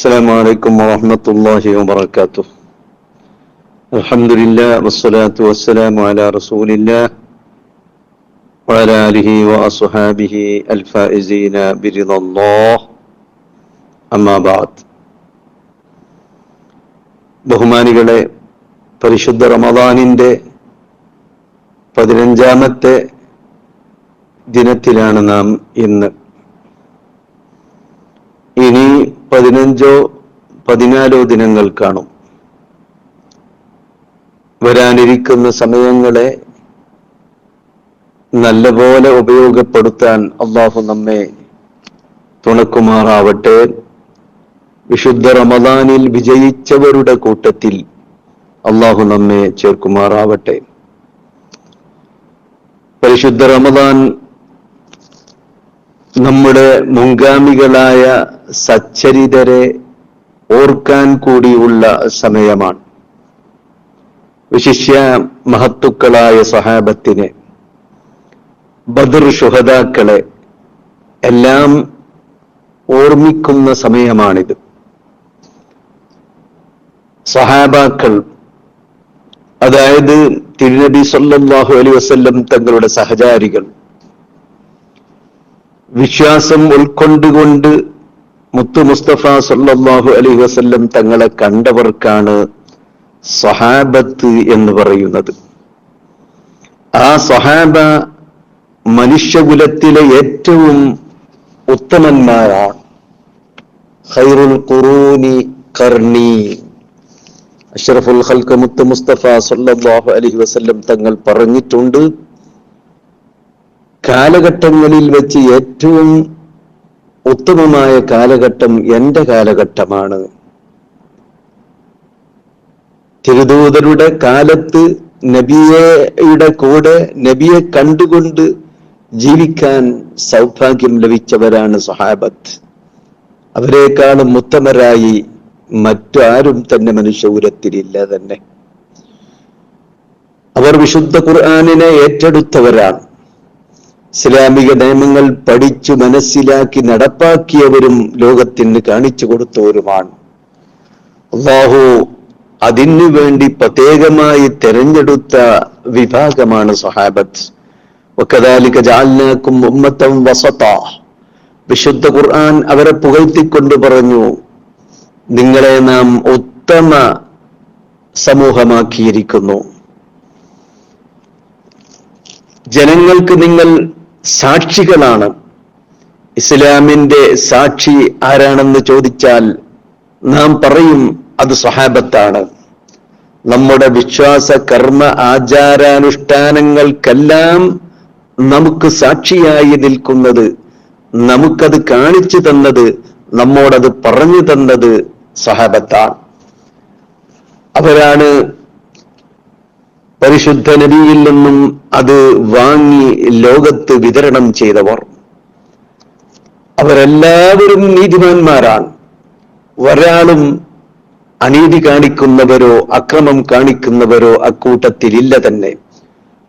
السلام عليكم ورحمة الله وبركاته الحمد لله والصلاة والسلام على رسول الله وعلى آله وأصحابه الفائزين برضا الله أما بعد ബഹുമാനികളെ പരിശുദ്ധ റമദാനിന്റെ പതിനഞ്ചാമത്തെ ദിനത്തിലാണ് നാം ഇന്ന് പതിനഞ്ചോ പതിനാലോ ദിനങ്ങൾ കാണും. വരാനിരിക്കുന്ന സമയങ്ങളെ നല്ലപോലെ ഉപയോഗപ്പെടുത്താൻ അള്ളാഹു നമ്മെ തുണക്കുമാറാവട്ടെ. വിശുദ്ധ റമദാനിൽ വിജയിച്ചവരുടെ കൂട്ടത്തിൽ അള്ളാഹു നമ്മെ ചേർക്കുമാറാവട്ടെ. പരിശുദ്ധ റമദാൻ നമ്മുടെ മുൻഗാമികളായ സച്ചരിതരെ ഓർക്കാൻ കൂടിയുള്ള സമയമാണ്. വിശിഷ്യ മഹത്തുക്കളായ സഹാബത്തിനെ ബദർ ഷുഹദാക്കളെ എല്ലാം ഓർമ്മിക്കുന്ന സമയമാണിത്. സഹാബാക്കൾ അതായത് തിരുനബി സല്ലാഹു അലൈഹി വസ്ല്ലം തങ്ങളുടെ സഹചാരികൾ വിശ്വാസം ഉൾക്കൊണ്ടുകൊണ്ട് മുത്തു മുസ്തഫ സല്ലാഹു അലൈഹി വസല്ലം തങ്ങളെ കണ്ടവർക്കാണ് സഹാബത്ത് എന്ന് പറയുന്നത്. ആ സഹാബ മനുഷ്യകുലത്തിലെ ഏറ്റവും ഉത്തമന്മാരാണ്. ഖൈറുൽ ഖുറൂനി കർണി. അഷ്റഫുൽ ഖൽക്ക് മുത്ത് മുസ്തഫ സല്ലാഹു അലൈഹി വസല്ലം തങ്ങൾ പറഞ്ഞിട്ടുണ്ട്. കാലഘട്ടങ്ങളിൽ വെച്ച് ഏറ്റവും ഉത്തമമായ കാലഘട്ടം എന്റെ കാലഘട്ടമാണ്. തിരുദൂതരുടെ കാലത്ത് നബിയയുടെ കൂടെ നബിയെ കണ്ടുകൊണ്ട് ജീവിക്കാൻ സൗഭാഗ്യം ലഭിച്ചവരാണ് സഹാബത്ത്. അവരെക്കാളും ഉത്തമരായി മറ്റാരും തന്നെ മനുഷ്യകുലത്തിലില്ല തന്നെ. അവർ വിശുദ്ധ ഖുർആാനിനെ ഏറ്റെടുത്തവരാണ്. ഇസ്ലാമിക നിയമങ്ങൾ പഠിച്ചു മനസ്സിലാക്കി നടപ്പാക്കിയവരും ലോകത്തിന് കാണിച്ചു കൊടുത്തവരുമാണ്. അള്ളാഹു അതിനു വേണ്ടി പ്രത്യേകമായി തെരഞ്ഞെടുത്ത വിഭാഗമാണ് സഹാബത്ത് ഒക്കതാലിക ജാലിനാക്കും ഉമ്മത്തം വസത്ത വിശുദ്ധ ഖുർആൻ അവരെ പുകഴ്ത്തിക്കൊണ്ട് പറഞ്ഞു നിങ്ങളെ നാം ഉത്തമ സമൂഹമാക്കിയിരിക്കുന്നു. ജനങ്ങൾക്ക് നിങ്ങൾ സാക്ഷികളാണ്. ഇസ്ലാമിന്റെ സാക്ഷി ആരാണെന്ന് ചോദിച്ചാൽ നാം പറയും അത് സ്വഹാബത്താണ്. നമ്മുടെ വിശ്വാസ കർമ്മ ആചാരാനുഷ്ഠാനങ്ങൾക്കെല്ലാം നമുക്ക് സാക്ഷിയായി നിൽക്കുന്നത് നമുക്കത് കാണിച്ചു തന്നത് നമ്മോടത് പറഞ്ഞു തന്നത് സഹാബത്താണ് അവരാണ് പരിശുദ്ധ നബിയിൽ നിന്നും അത് വാങ്ങി ലോകത്ത് വിതരണം ചെയ്തവർ. അവരെല്ലാവരും നീതിമാന്മാരാണ്. ഒരാളും അനീതി കാണിക്കുന്നവരോ അക്രമം കാണിക്കുന്നവരോ അക്കൂട്ടത്തിലില്ല തന്നെ.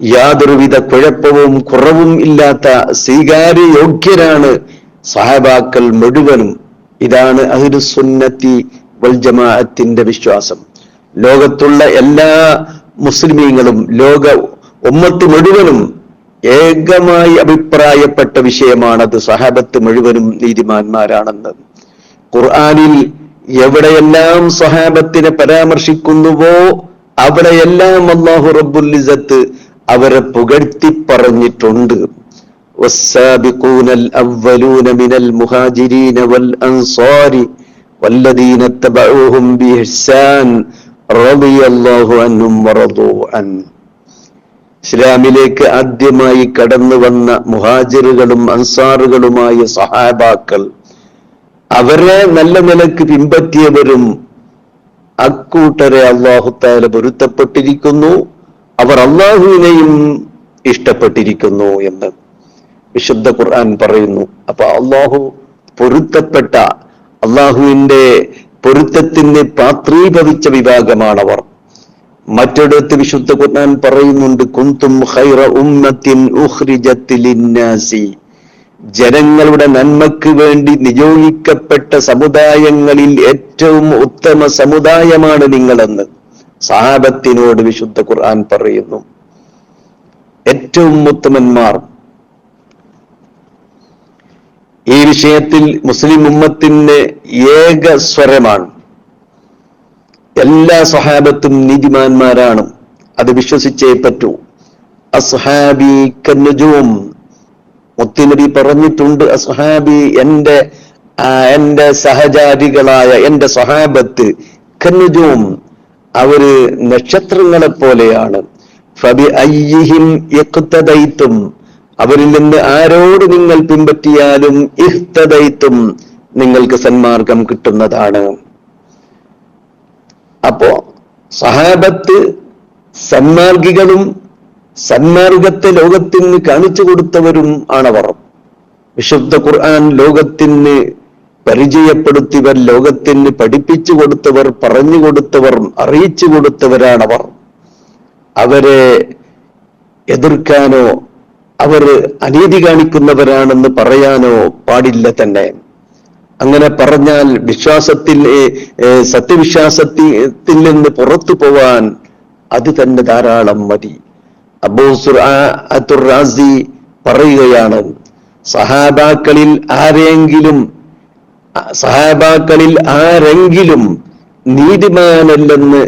യാതൊരുവിധ കുഴപ്പവും കുറവും ഇല്ലാത്ത സ്വീകാര്യയോഗ്യരാണ് സഹബാക്കൾ മുഴുവനും. ഇതാണ് അഹിരുസുന്നത്തി വൽ ജമാഅത്തിന്റെ വിശ്വാസം. ലോകത്തുള്ള എല്ലാ മുസ്ലിമീങ്ങളും ലോക ഉമ്മത്ത് മുഴുവനും ഏകമായി അഭിപ്രായപ്പെട്ട വിഷയമാണത് സഹാബത്ത് മുഴുവനും നീതിമാന്മാരാണെന്ന് ഖുർആാനിൽ എവിടെയെല്ലാം സഹാബത്തിനെ പരാമർശിക്കുന്നുവോ അവിടെയെല്ലാം അള്ളാഹു റബ്ബുലിസത്ത് അവരെ പുകഴ്ത്തി പറഞ്ഞിട്ടുണ്ട് والسابقون الأولون من المهاجرين والأنصار والذين اتبعوهم بإحسان റളിയല്ലാഹു അൻ. ഇസ്ലാമിലേക്ക് ആദ്യമായി കടന്നു വന്ന മുഹാജിറുകളും അൻസാറുകളുമായ സഹാബാക്കൾ അവരെ നല്ല നിലയ്ക്ക് പിൻപറ്റിയവരും അക്കൂട്ടരെ അള്ളാഹുത്താല പൊരുത്തപ്പെട്ടിരിക്കുന്നു. അവർ അള്ളാഹുവിനെയും ഇഷ്ടപ്പെട്ടിരിക്കുന്നു എന്ന് വിശുദ്ധ ഖുർആൻ പറയുന്നു. അപ്പൊ അള്ളാഹു പൊരുത്തപ്പെട്ട അള്ളാഹുവിന്റെ പൊരുത്തത്തിന് പാത്രീഭവിച്ച വിഭാഗമാണവർ. മറ്റൊരിടത്ത് വിശുദ്ധ ഖുർആൻ പറയുന്നുണ്ട് കുന്തും ഖൈറ ഉമ്മത്തിൻ ഉഖ്രിജത്ത് ലിന്നാസി. ജനങ്ങളുടെ നന്മക്ക് വേണ്ടി നിയോഗിക്കപ്പെട്ട സമുദായങ്ങളിൽ ഏറ്റവും ഉത്തമ സമുദായമാണ് നിങ്ങളെന്ന് സഹാബത്തിനോട് വിശുദ്ധ ഖുർആൻ പറയുന്നു. ഏറ്റവും ഉത്തമന്മാർ ഈ വിഷയത്തിൽ മുസ്ലിം ഉമ്മത്തിന്റെ ഏക സ്വരമാണ്. എല്ലാ സഹാബത്തും നീതിമാന്മാരാണ്. അത് വിശ്വസിച്ചേ പറ്റൂ. അസ്ഹാബി കന്നുജൂം മുത്തിനബി പറഞ്ഞിട്ടുണ്ട് അസ്ഹാബി എന്റെ എന്റെ സഹചാരികളായ എന്റെ സഹാബത്ത് കന്നുജൂം അവർ നക്ഷത്രങ്ങളെ പോലെയാണ് ഫബി അയ്യിഹിം യഖ്തദൈത്തും അവരിൽ നിന്ന് ആരോട് നിങ്ങൾ പിൻപറ്റിയാലും ഇഹ്തദൈത്തും നിങ്ങൾക്ക് സന്മാർഗം കിട്ടുന്നതാണ്. അപ്പോ സഹാബത്ത് സന്മാർഗികളും സന്മാർഗത്തെ ലോകത്തിന് കാണിച്ചു കൊടുത്തവരും ആണവർ. വിശുദ്ധ ഖുർആൻ ലോകത്തിന് പരിചയപ്പെടുത്തിയവർ ലോകത്തിന് പഠിപ്പിച്ചു കൊടുത്തവർ പറഞ്ഞു കൊടുത്തവർ അറിയിച്ചു കൊടുത്തവരാണവർ. അവരെ എതിർക്കാനോ അവർ അനീതി കാണിക്കുന്നവരാണെന്ന് പറയാനോ പാടില്ല തന്നെ. അങ്ങനെ പറഞ്ഞാൽ വിശ്വാസത്തിൽ സത്യവിശ്വാസത്തിൽ നിന്ന് പുറത്തു പോവാൻ അത് തന്നെ ധാരാളം മതി അബൂ സുർആത്തുർ റാസി പറയുകയാണ് സഹാബാക്കളിൽ ആരെങ്കിലും സഹാബാക്കളിൽ ആരെങ്കിലും നീതിമാനല്ലെന്ന്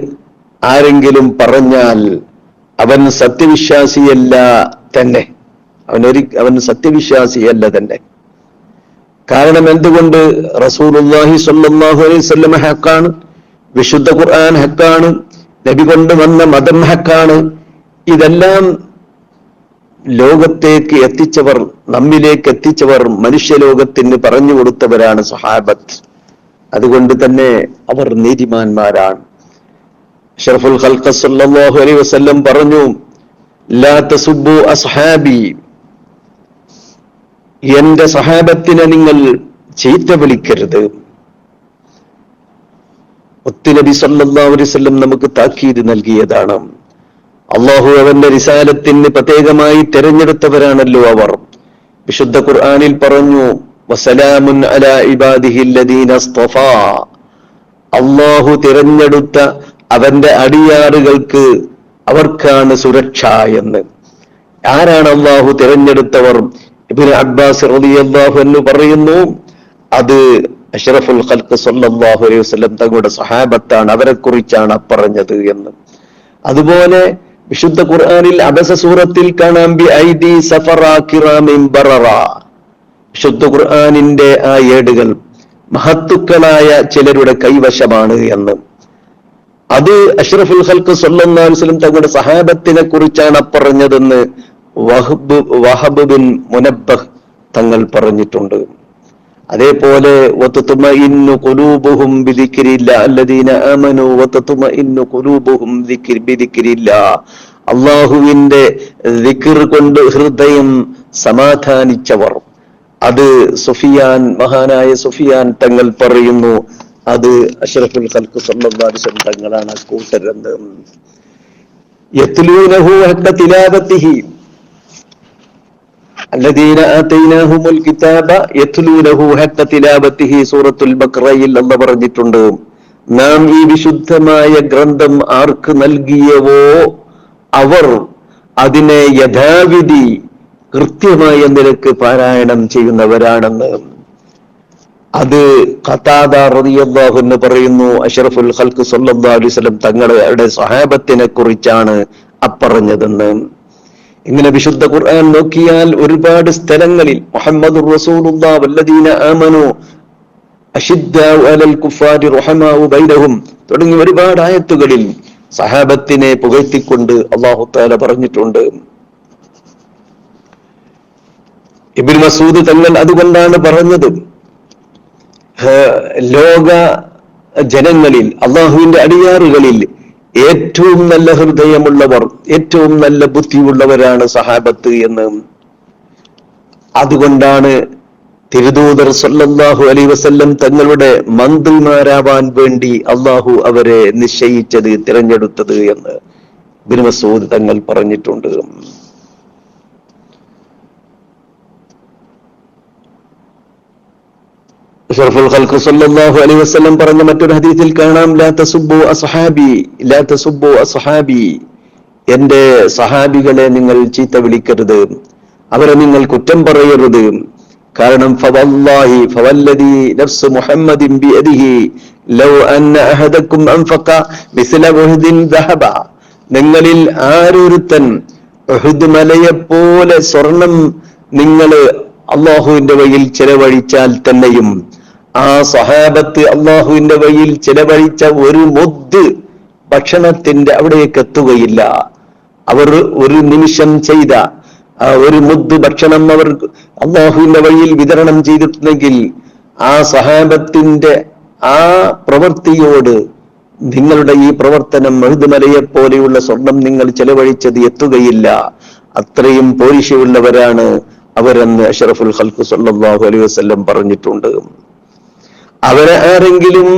ആരെങ്കിലും പറഞ്ഞാൽ അവൻ സത്യവിശ്വാസിയല്ല തന്നെ. അവനൊരു അവൻ സത്യവിശ്വാസിയല്ല തന്നെ കാരണം എന്തുകൊണ്ട് റസൂലുള്ളാഹി സ്വല്ലല്ലാഹു അലൈഹി ഹക്കാണ്? വിശുദ്ധ ഖുർആൻ ഹക്കാണ്? നബി കൊണ്ട് വന്ന മതം ഹക്കാണ്? ഇതെല്ലാം ലോകത്തേക്ക് എത്തിച്ചവർ നമ്മിലേക്ക് എത്തിച്ചവർ മനുഷ്യലോകത്തിന് പറഞ്ഞു കൊടുത്തവരാണ് സഹാബത്ത്. അതുകൊണ്ട് തന്നെ അവർ നീതിമാന്മാരാണ്. ഷർഫുൽ ഖൽഖ സല്ലല്ലാഹു അലൈഹി വസല്ലം പറഞ്ഞു ലാ തസുബ്ബു അസ്ഹാബി എന്റെ സഹാബത്തിനെ നിങ്ങൾ ചീത്ത വിളിക്കരുത്. ഒത്തുനബി സല്ലാസ്ലം നമുക്ക് താക്കീത് നൽകിയതാണ്. അള്ളാഹു അവന്റെ റിസാലത്തിന് പ്രത്യേകമായി തിരഞ്ഞെടുത്തവരാണല്ലോ അവർ. വിശുദ്ധ ഖുർആാനിൽ പറഞ്ഞു വസലാമുൻ അള്ളാഹു തിരഞ്ഞെടുത്ത അവന്റെ അടിയാറുകൾക്ക് അവർക്കാണ് സുരക്ഷ എന്ന്. ആരാണ് അള്ളാഹു തിരഞ്ഞെടുത്തവർ? അബ്ബാസ് റളിയല്ലാഹു പറയുന്നു അത് അഷറഫുൽ ഖൽഖ് സല്ലല്ലാഹു അലൈഹി വസല്ലം തങ്ങളുടെ സഹാബത്താണ് അവരെ കുറിച്ചാണ് പറഞ്ഞത് എന്ന്. അതുപോലെ വിശുദ്ധ ഖുർആനിൽ അബസ സൂറത്തിൽ കാണാം ബി ഐദി സഫറ കിറാമിൻ ബററ. വിശുദ്ധ ഖുർആനിന്റെ ആ ഏടുകൾ മഹത്തുക്കളായ ചിലരുടെ കൈവശമാണ് എന്ന്. അത് അഷ്റഫുൽ ഖൽക്ക് അലൈഹി വസല്ലം തങ്ങളുടെ സഹാബത്തിനെ കുറിച്ചാണ് പറഞ്ഞതെന്ന് വഹബ് വഹബ് ബിൻ മുനബ്ബഹ് തങ്ങൾ പറഞ്ഞിട്ടുണ്ട്. അതേപോലെ അള്ളാഹുവിന്റെ കൊണ്ട് ഹൃദയം സമാധാനിച്ചവർ. അത് സുഫിയാൻ മഹാനായ സുഫിയാൻ തങ്ങൾ പറയുന്നു. അത് അഷ്റഫുൽ ഖൽഖ് സ്വന്തം തങ്ങളാണ് കൂട്ടരന്ത് യത്ലൂനഹു ഹക്ക തിലാവത്തിഹി. അല്ലദീന ആതൈനാഹുമുൽ കിതാബ തിലാവത്തിഹി സൂറത്തുൽ പറഞ്ഞിട്ടുണ്ട്. നാം ഈ വിശുദ്ധമായ ഗ്രന്ഥം ആർക്ക് നൽകിയവോ അവർ അതിനെ യഥാവിധി കൃത്യമായ നിരക്ക് പാരായണം ചെയ്യുന്നവരാണെന്ന്. അത് ഖതാദ റളിയല്ലാഹു എന്ന് പറയുന്നു അഷറഫുൽ ഹൽക്ക് സല്ലല്ലാഹു അലൈഹി വസല്ലം തങ്ങളുടെ സഹാബത്തിനെ കുറിച്ചാണ് അപ്പറഞ്ഞതെന്ന്. ഇങ്ങനെ വിശുദ്ധ ഖുർആൻ നോക്കിയാൽ ഒരുപാട് സ്ഥലങ്ങളിൽ മുഹമ്മദ് ആമനു തുടങ്ങി ഒരുപാട് ആയത്തുകളിൽ സഹാബത്തിനെ പുകഴ്ത്തിക്കൊണ്ട് അള്ളാഹു താല പറഞ്ഞിട്ടുണ്ട്. ഇബിൻ മസൂദ് തങ്ങൾ അതുകൊണ്ടാണ് പറഞ്ഞത് ലോക ജനങ്ങളിൽ അള്ളാഹുവിന്റെ അടിയാറുകളിൽ ഏറ്റവും നല്ല ഹൃദയമുള്ളവർ ഏറ്റവും നല്ല ബുദ്ധിയുള്ളവരാണ് സഹാബത്ത് എന്ന്. അതുകൊണ്ടാണ് തിരുദൂതർ സല്ലല്ലാഹു അലൈ വസല്ലം തങ്ങളുടെ മന്ത്രിമാരാവാൻ വേണ്ടി അള്ളാഹു അവരെ നിശ്ചയിച്ചത് തിരഞ്ഞെടുത്തത് എന്ന് ബിനുമസൂദ് തങ്ങൾ പറഞ്ഞിട്ടുണ്ട്. ഷറഫുൽ ഖൽഖ് സല്ലല്ലാഹു അലൈഹി വസല്ലം പറഞ്ഞ മറ്റൊരു ഹദീസിൽ കാണാം ലാ തസുബ്ബു അസ്ഹാബി ലാ തസുബ്ബു അസ്ഹാബി. എന്റെ സഹാബികളെ നിങ്ങൾ ചീത്ത വിളിക്കരുത്. അവരെ നിങ്ങൾ കുറ്റം പറയരുത്. കാരണം ഫവല്ലാഹി ഫവല്ലദി നഫ്സ് മുഹമ്മദിൻ ബിയദിഹി ലൗ അന്ന അഹദക്കും അൻഫഖ മിസ്ല ഉഹദിൻ ദഹബ. നിങ്ങളിൽ ആരൊരുത്തൻ ഉഹദ് പോലെ സ്വർണം നിങ്ങൾ അള്ളാഹുവിന്റെ വഴിയിൽ ചെലവഴിച്ചാൽ തന്നെയും ആ സഹാബത്ത് അള്ളാഹുവിന്റെ വഴിയിൽ ചിലവഴിച്ച ഒരു മുദ് ഭക്ഷണത്തിന്റെ അവിടേക്ക് എത്തുകയില്ല. അവർ ഒരു നിമിഷം ചെയ്ത ഒരു മുദ് ഭക്ഷണം അവർ അള്ളാഹുവിന്റെ വഴിയിൽ വിതരണം ചെയ്തിട്ടുണ്ടെങ്കിൽ ആ സഹാബത്തിന്റെ ആ പ്രവൃത്തിയോട് നിങ്ങളുടെ ഈ പ്രവർത്തനം മഴുതുമലയെ പോലെയുള്ള സ്വർണം നിങ്ങൾ ചെലവഴിച്ചത് എത്തുകയില്ല. അത്രയും പോരിശയുള്ളവരാണ് അവരെന്ന് അഷറഫുൽ ഖൽഖു സല്ലാഹു അലൈഹി വസല്ലം പറഞ്ഞിട്ടുണ്ട്. അവരെ ആരെങ്കിലും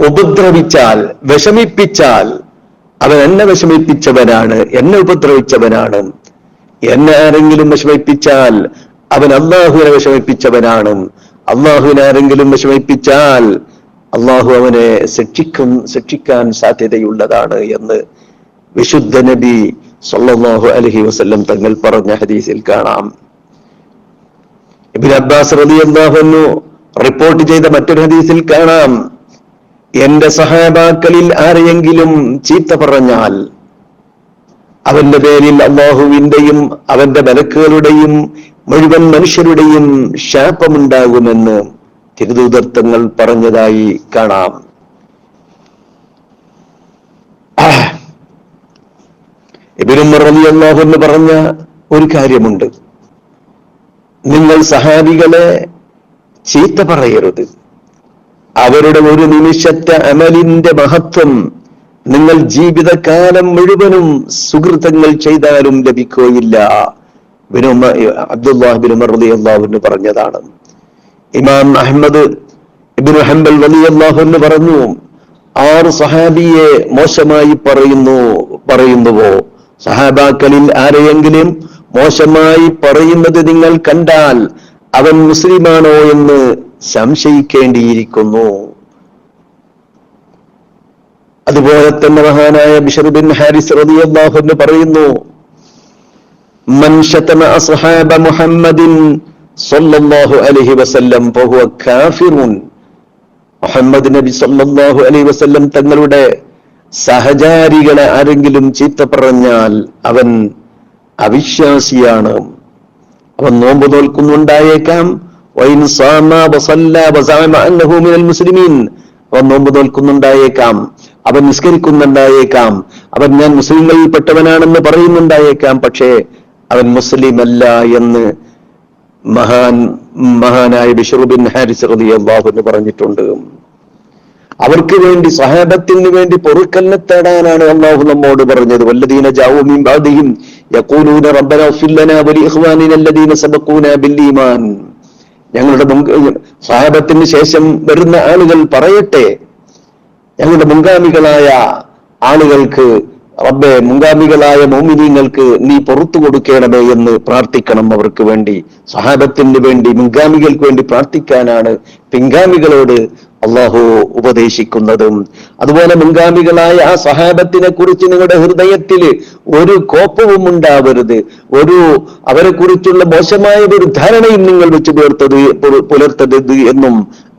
ഉപദ്രവിച്ചാൽ വിഷമിപ്പിച്ചാൽ അവൻ എന്നെ വിഷമിപ്പിച്ചവനാണ് എന്നെ ഉപദ്രവിച്ചവനാണ്. എന്നെ ആരെങ്കിലും വിഷമിപ്പിച്ചാൽ അവൻ അള്ളാഹുവിനെ വിഷമിപ്പിച്ചവനാണ്. അള്ളാഹുവിനെ ആരെങ്കിലും വിഷമിപ്പിച്ചാൽ അള്ളാഹു അവനെ ശിക്ഷിക്കും ശിക്ഷിക്കാൻ സാധ്യതയുള്ളതാണ് എന്ന് വിശുദ്ധ നബി സല്ലല്ലാഹു അലൈഹി വസല്ലം തങ്ങൾ പറഞ്ഞ ഹദീസിൽ കാണാം. ഇബിൻ അബ്ബാസ് റളിയല്ലാഹു അൻഹു റിപ്പോർട്ട് ചെയ്ത മറ്റൊരു ഹദീസിൽ കാണാം. എന്റെ സഹാബാക്കളിൽ ആരെയെങ്കിലും ചീത്ത പറഞ്ഞാൽ അവന്റെ പേരിൽ അള്ളാഹുവിന്റെയും അവന്റെ മലക്കുകളുടെയും മുഴുവൻ മനുഷ്യരുടെയും ശാപമുണ്ടാകുമെന്ന് തിരുദൂതർത്തങ്ങൾ പറഞ്ഞതായി കാണാം. ഇബിനുമർ റളിയല്ലാഹു എന്ന് പറഞ്ഞ ഒരു കാര്യമുണ്ട്. നിങ്ങൾ സഹാബികളെ ചീത്ത പറയരുത്. അവരുടെ ഒരു നിമിഷത്തെ അമലിന്റെ മഹത്വം നിങ്ങൾ ജീവിതകാലം മുഴുവനും സുഹൃത്തങ്ങൾ ചെയ്താലും ലഭിക്കുകയില്ല. അബ്ദുല്ലാഹിബിൻ പറഞ്ഞതാണ്. ഇമാം അഹമ്മദ് ഇബിൻ ഹംബൽ റളിയല്ലാഹു പറഞ്ഞു ആറ് സഹാബിയെ മോശമായി പറയുന്നു പറയുന്നുവോ? സഹാബാക്കളിൽ ആരെയെങ്കിലും മോശമായി പറയുന്നത് നിങ്ങൾ കണ്ടാൽ അവൻ മുസ്ലിമാണോ എന്ന് സംശയിക്കേണ്ടിയിരിക്കുന്നു. അതുപോലെ തന്നെ മഹാനായ ബിഷർ ബിൻ ഹാരിസ് റളിയല്ലാഹു അൻഹു പറയുന്നു മൻ അസ്ഹാബ മുഹമ്മദിൻ അലൈഹി വസല്ലം കാഫിറുൻ. മുഹമ്മദ് നബി അലൈഹി വസല്ലം തങ്ങളുടെ സഹചാരികളെ ആരെങ്കിലും ചീത്ത പറഞ്ഞാൽ അവൻ അവിശ്വാസിയാണ്. അവൻ നോമ്പ് മിനൽ മുസ്ലിമീൻ. അവൻ നോമ്പ് അവൻ നിസ്കരിക്കുന്നുണ്ടായേക്കാം. അവൻ ഞാൻ മുസ്ലിങ്ങളിൽ പെട്ടവനാണെന്ന് പറയുന്നുണ്ടായേക്കാം. പക്ഷേ അവൻ മുസ്ലിം അല്ല എന്ന് മഹാൻ മഹാനായ ബിഷറുബിൻ ഹാരിസ് അൻഹു പറഞ്ഞിട്ടുണ്ട്. അവർക്ക് വേണ്ടി സഹാബത്തിന് വേണ്ടി പൊറുക്കലിനെ തേടാനാണ് അള്ളാഹു നമ്മോട് പറഞ്ഞത്. വല്ലതീന ജാവു മിൻ യഖൂലൂന റബ്ബന വലി ഇഖ്വാനിന അല്ലദീന സബഖൂന ബിൽ ഈമാൻ ഞങ്ങളുടെ സഹാബത്തിന് ശേഷം വരുന്ന ആളുകൾ പറയട്ടെ. ഞങ്ങളുടെ മുൻഗാമികളായ ആളുകൾക്ക് റബ്ബെ മുൻഗാമികളായ മോമിനീങ്ങൾക്ക് നീ പുറത്തു കൊടുക്കണമേ എന്ന് പ്രാർത്ഥിക്കണം അവർക്ക് വേണ്ടി. സഹാബത്തിന് വേണ്ടി മുൻഗാമികൾക്ക് വേണ്ടി പ്രാർത്ഥിക്കാനാണ് പിൻഗാമികളോട് അള്ളാഹു ഉപദേശിക്കുന്നതും അതുപോലെ മുൻഗാമികളായ ആ സഹാബത്തിനെ കുറിച്ച് നിങ്ങളുടെ ഹൃദയത്തിൽ ഒരു കോപ്പവും ഉണ്ടാവരുത്. ഒരു അവരെ കുറിച്ചുള്ള മോശമായ ഒരു ധാരണയും നിങ്ങൾ വെച്ച് പുലർത്തത് പുലർത്തരുത് എന്നും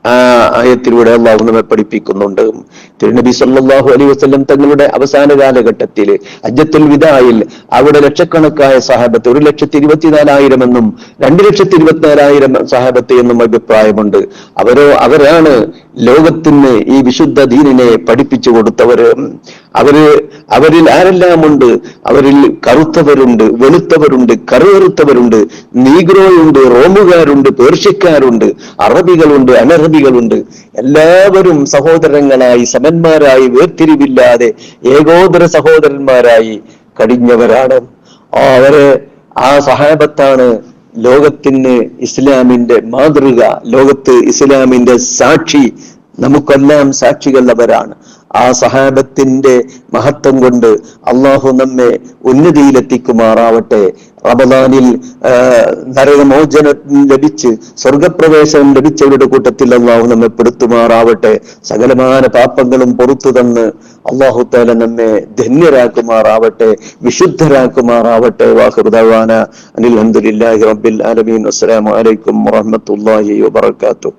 ആ ആയത്തിലൂടെ അള്ളാഹു നമ്മെ പഠിപ്പിക്കുന്നുണ്ട്. തിരുനബി സല്ലാഹു അലൈഹി വസ്ലം തങ്ങളുടെ അവസാന കാലഘട്ടത്തിൽ അജ്ജത്തുൽ വിദായിൽ അവിടെ ലക്ഷക്കണക്കായ സഹാബത്ത് ഒരു ലക്ഷത്തി ഇരുപത്തിനാലായിരം എന്നും രണ്ട് ലക്ഷത്തി ഇരുപത്തിനാലായിരം സഹാബത്ത് എന്നും അഭിപ്രായമുണ്ട്. അവരോ അവരാണ് ലോകത്തിന് ഈ വിശുദ്ധ ദീനിനെ പഠിപ്പിച്ചു കൊടുത്തവര് അവർ അവരിൽ ആരെല്ലാം ഉണ്ട് അവരിൽ കറുത്തവരുണ്ട് വെളുത്തവരുണ്ട് കറുകറുത്തവരുണ്ട് നീഗ്രോയുണ്ട് റോമുകാരുണ്ട് പേർഷ്യക്കാരുണ്ട് അറബികളുണ്ട് അനറബികളുണ്ട് എല്ലാവരും സഹോദരങ്ങളായി സമന്മാരായി വേർതിരിവില്ലാതെ ഏകോദര സഹോദരന്മാരായി കഴിഞ്ഞവരാണ്. അവർ ആ സഹാബത്താണ് ലോകത്തിന് ഇസ്ലാമിന്റെ മാതൃക ലോകത്ത് ഇസ്ലാമിന്റെ സാക്ഷി നമുക്കെല്ലാം സാക്ഷികളവരാണ് ആ സഹാബത്തിന്റെ മഹത്വം കൊണ്ട് അള്ളാഹു നമ്മെ ഉന്നതിയിലെത്തിക്കുമാറാവട്ടെ. റമദാനിൽ നരകമോചനം ലഭിച്ച് സ്വർഗപ്രവേശനം ലഭിച്ചവരുടെ കൂട്ടത്തിൽ അള്ളാഹു നമ്മെ പെടുത്തുമാറാവട്ടെ. സകലമാന പാപങ്ങളും പുറത്തു തന്ന് അള്ളാഹു താല നമ്മെ ധന്യരാക്കുമാറാവട്ടെ വിശുദ്ധരാക്കുമാറാവട്ടെ. വാഹുദാന അനിൽ അഹമ്മദില്ലാഹി റബ്ബിൽ ആലമീൻ. അസ്സലാമു അലൈക്കും വാത്തു വബറകാതുഹു.